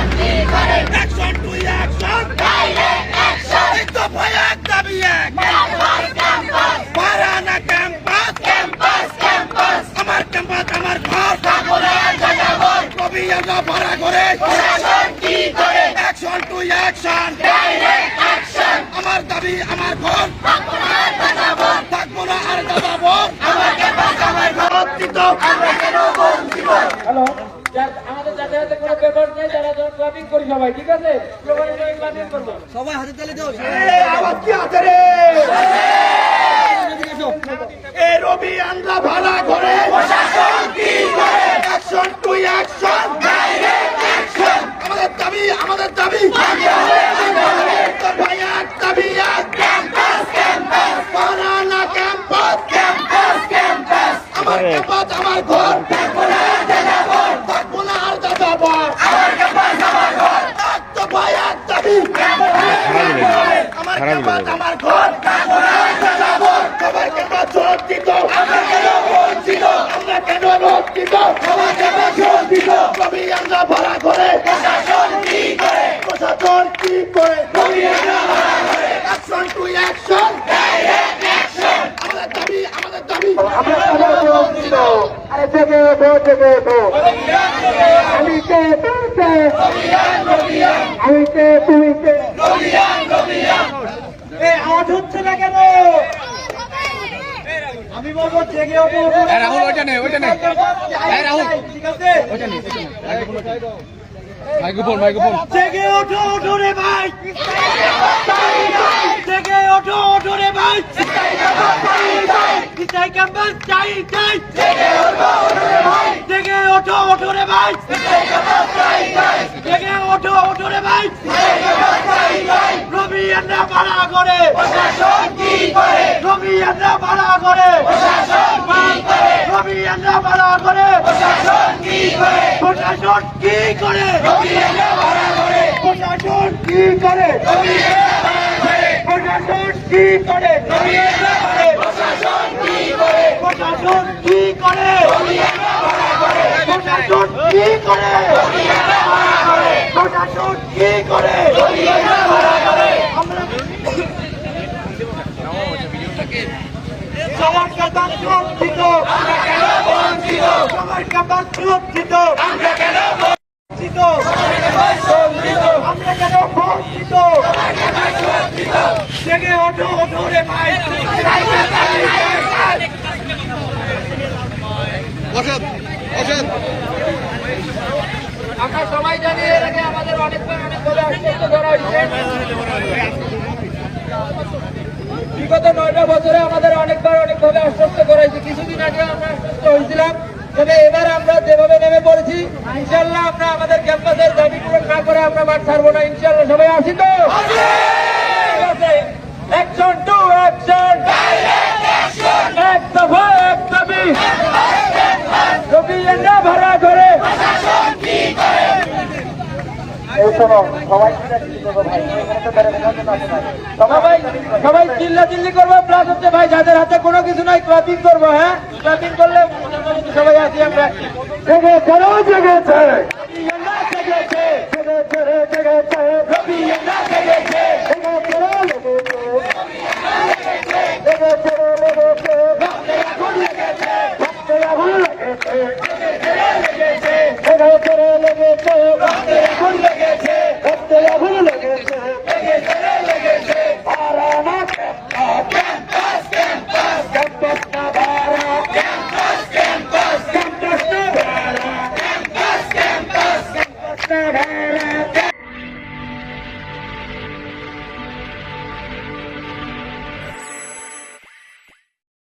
Action টুই action এক দাবি এক ক্যাম্পাস ক্যাম্পাস পারানা ক্যাম্পাস ক্যাম্পাস ক্যাম্পাস আমার ক্যাম্পাস আমার ঘর ঠাকুরে জানাব কবি আমরা ভরা করে দাবি আমার ঘর থাকব না সবাই ঠিক আছে? সবাই হাতে তালে দাও আওয়াজ কি আছে রে? এ রবি আন্দ্রা ভাড়া ঘরে অ্যাকশন টু অ্যাকশন আমাদের দাবি আমাদের দাবি তোর ভাই এক দাবি এক বানানা ক্যাম্পাস আমার ক্যাম্পাস আমার ঘর থাকব না আর দাদাবার এক তো ভাই এক দাবি আমার ক্যাম্পাস আমার ঘর সবাই ক্যাম্পাস সুরক্ষিত আমরা কেন বঞ্চিত আমরা কেন লজ্জিত সবাই ক্যাম্পাস সুরক্ষিত কবি আমরা ভাড়া করে প্রশাসন কি করে প্রশাসন কি করে কবি আমরা ভাড়া করে অ্যাকশন টু অ্যাকশন আমাদের দাবি। আমাদের দাবি আমরা কেন বঞ্চিত আরে জেগে ওঠো জেগে ওঠো। আমি কে তুমি কে? আমি কে তুমি কে? এই আওয়াজ হচ্ছে না কেন? আমি বলব জেগে ওঠো রাহুল ওইটা নেই ওইটা নেই রাহুল। ঠিক আছে? ওইটা নেই মাইক্রোফোন মাইক্রোফোন। জেগে ওঠো ওঠো রে ভাই জেগে ওঠো ওঠো রে ভাই চাই চাই চাই জেগে ওঠো ওঠো রে ভাই জেগে ওঠো ওঠো রে ভাই জেগে ওঠো ওঠো রে ভাই রবি এন্না ভাড়া করে প্রশাসন কি করে রবি এন্না ভাড়া করে প্রশাসন কি করে রবি এন্না ভাড়া করে প্রশাসন কি করে প্রশাসন কি করে রবি এন্না ভাড়া করে প্রশাসন কি করে রবি এন্না ভাড়া করে প্রশাসন কি করে রবি এন্না করে প্রশাসন কি করে প্রশাসন কি করে রবি এন্না ভাড়া করে প্রশাসন কি করে? প্রশাসন কি করে? সুরক্ষিত বঞ্চিত কাছে সুরক্ষিত। আমরা কেন বঞ্চিত আমরা কেন বঞ্চিত জেগে ওঠো অসৎ অসৎ আমরা সবাই জানি এর আগে আমাদের অনেকবার অনেকভাবে আশ্বস্ত করা হয়েছে। বিগত নয়টা বছরে আমাদের অনেকবার অনেকভাবে আশ্বস্ত করা কিছুদিন আগে আমরা আশ্বস্ত হয়েছিলাম। তবে এবার আমরা যেভাবে নেমে পড়েছি ইনশাল্লাহ আমরা আমাদের ক্যাম্পাসের দাবি পূরণ না করে আমরা মাঠ ছাড়বো না। ইনশাল্লাহ সবাই আসি তো অ্যাকশন টু অ্যাকশন এক দফা এক দাবি রবি এন্ডা ভাড়া করে সবাই সবাই চিল্লা চিল্লি করব প্লাস হচ্ছে ভাই যাদের হাতে কোনো কিছু নাই ক্লাবিং করব হ্যাঁ? ক্লাবিং করলে সবাই আসি আমরা। জেগে কেন জেগেছে জেগেছে জেগেছে রে জেগেছে রবি এন্ডা জেগেছে জেগে কেন লেগেছে জেগেছে রে লেগেছে ভক্তে আগুন লেগেছে ভক্তে আগুন লেগেছে জেগেছে রে লেগেছে ভক্তে আগুন লেগেছে ভক্তে আগুন লেগেছে লেগেছে রে লেগেছে ভাড়া ক্যাম্পাস ক্যাম্পাস ক্যাম্পাস না ভাড়া ক্যাম্পাস ক্যাম্পাস ক্যাম্পাস